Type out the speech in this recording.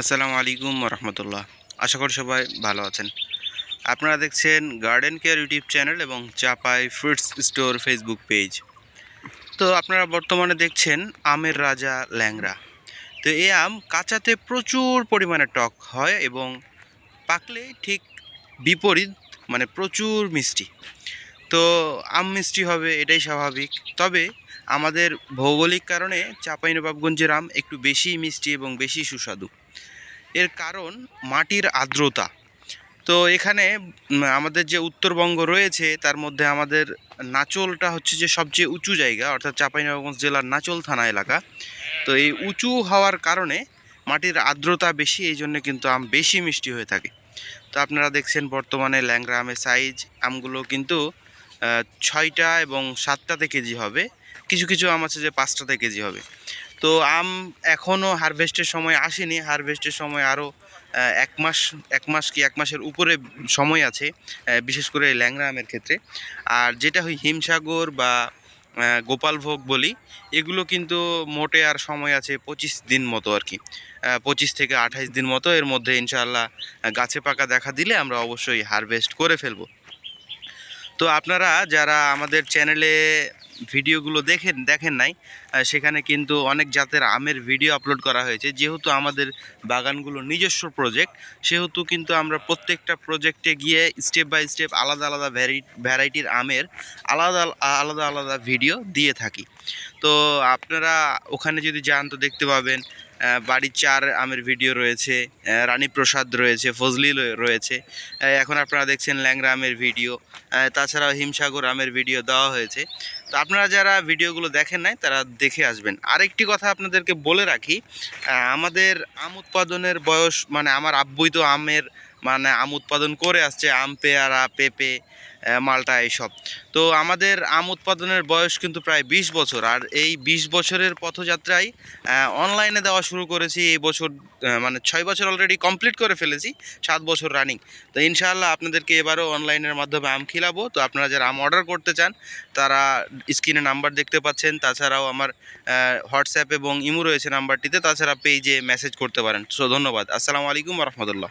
আসসালামু আলাইকুম রহমতুল্লাহ আশা করি সবাই ভালো আছেন। আপনারা দেখছেন গার্ডেন কেয়ার ইউটিউব চ্যানেল এবং Chapai fruits store Facebook page তো আপনারা বর্তমানে দেখছেন আমের রাজা ল্যাংড়া। তো এই আম কাঁচাতে প্রচুর পরিমাণে টক হয় এবং পাকলে ঠিক বিপরীত মানে প্রচুর মিষ্টি। তো আম মিষ্টি হবে, এটাই স্বাভাবিক। তবে আমাদের ভৌগোলিক কারণে চাঁপাইনবাবগঞ্জের আম একটু বেশি মিষ্টি এবং বেশি সুস্বাদু। এর কারণ মাটির আর্দ্রতা। তো এখানে আমাদের যে উত্তরবঙ্গ রয়েছে, তার মধ্যে আমাদের নাচলটা হচ্ছে যে সবচেয়ে উঁচু জায়গা, অর্থাৎ চাঁপাইনবাবগঞ্জ জেলার নাচল থানা এলাকা। তো এই উঁচু হওয়ার কারণে মাটির আর্দ্রতা বেশি, এই জন্য কিন্তু আম বেশি মিষ্টি হয়ে থাকে। তো আপনারা দেখছেন বর্তমানে ল্যাংড়া আমের সাইজ আমগুলো কিন্তু ছয়টা এবং সাতটাতে কেজি হবে। কিছু কিছু আম আছে যে পাঁচটাতে কেজি হবে। তো আম এখনও হারভেস্টের সময় আসেনি। হারভেস্টের সময় আরও এক মাস এক মাস কি এক মাসের উপরে সময় আছে বিশেষ করে ল্যাংরা আমের ক্ষেত্রে। আর যেটা হয় হিমসাগর বা গোপালভোগ বলি, এগুলো কিন্তু মোটে আর সময় আছে পঁচিশ দিন মতো আর কি। পঁচিশ থেকে আঠাইশ দিন মতো এর মধ্যে ইনশাআল্লাহ গাছে পাকা দেখা দিলে আমরা অবশ্যই হারভেস্ট করে ফেলব। তো আপনারা যারা আমাদের চ্যানেলে ভিডিওগুলো দেখেন দেখেন নাই। সেখানে কিন্তু অনেক জাতের আমের ভিডিও আপলোড করা হয়েছে। যেহেতু আমাদের বাগানগুলো নিজস্ব প্রজেক্ট সেহেতু কিন্তু আমরা প্রত্যেকটা প্রজেক্টে গিয়ে স্টেপ বাই স্টেপ আলাদা আলাদা ভ্যারি ভ্যারাইটির আমের আলাদা আলাদা আলাদা ভিডিও দিয়ে থাকি। তো আপনারা ওখানে যদি যান তো দেখতে পাবেন বাড়ির চার আমের ভিডিও রয়েছে রানী প্রসাদ রয়েছে ফজলি রয়েছে। এখন আপনারা দেখছেন ল্যাংরা আমের ভিডিও। তাছাড়াও হিমসাগর আমের ভিডিও দেওয়া হয়েছে। তো আপনারা যারা ভিডিওগুলো দেখেন নাই, তারা দেখে আসবেন। আরেকটি কথা আপনাদেরকে বলে রাখি আমাদের আম উৎপাদনের বয়স মানে আমার আব্বুই তো আমের মানে আম উৎপাদন করে আসছে, আম, পেয়ারা, পেঁপে মালটা এইসব। তো আমাদের আম উৎপাদনের বয়স কিন্তু প্রায় বিশ বছর, আর এই বিশ বছরের পথযাত্রায় অনলাইনে দেওয়া শুরু করেছি, এই বছর মানে ছয় বছর অলরেডি কমপ্লিট করে ফেলেছি, সাত বছর রানিং তো ইনশাআল্লাহ আপনাদেরকে এবারও অনলাইনের মাধ্যমে আম খিলাবো। তো আপনারা যারা আম অর্ডার করতে চান, তারা স্ক্রিনে নাম্বার দেখতে পাচ্ছেন, তাছাড়াও আমার হোয়াটসঅ্যাপ এবং ইমো রয়েছে নাম্বারটিতে তাছাড়া পেজে মেসেজ করতে পারেন। সো ধন্যবাদ। আসসালামু আলাইকুম রহমতুল্লাহ।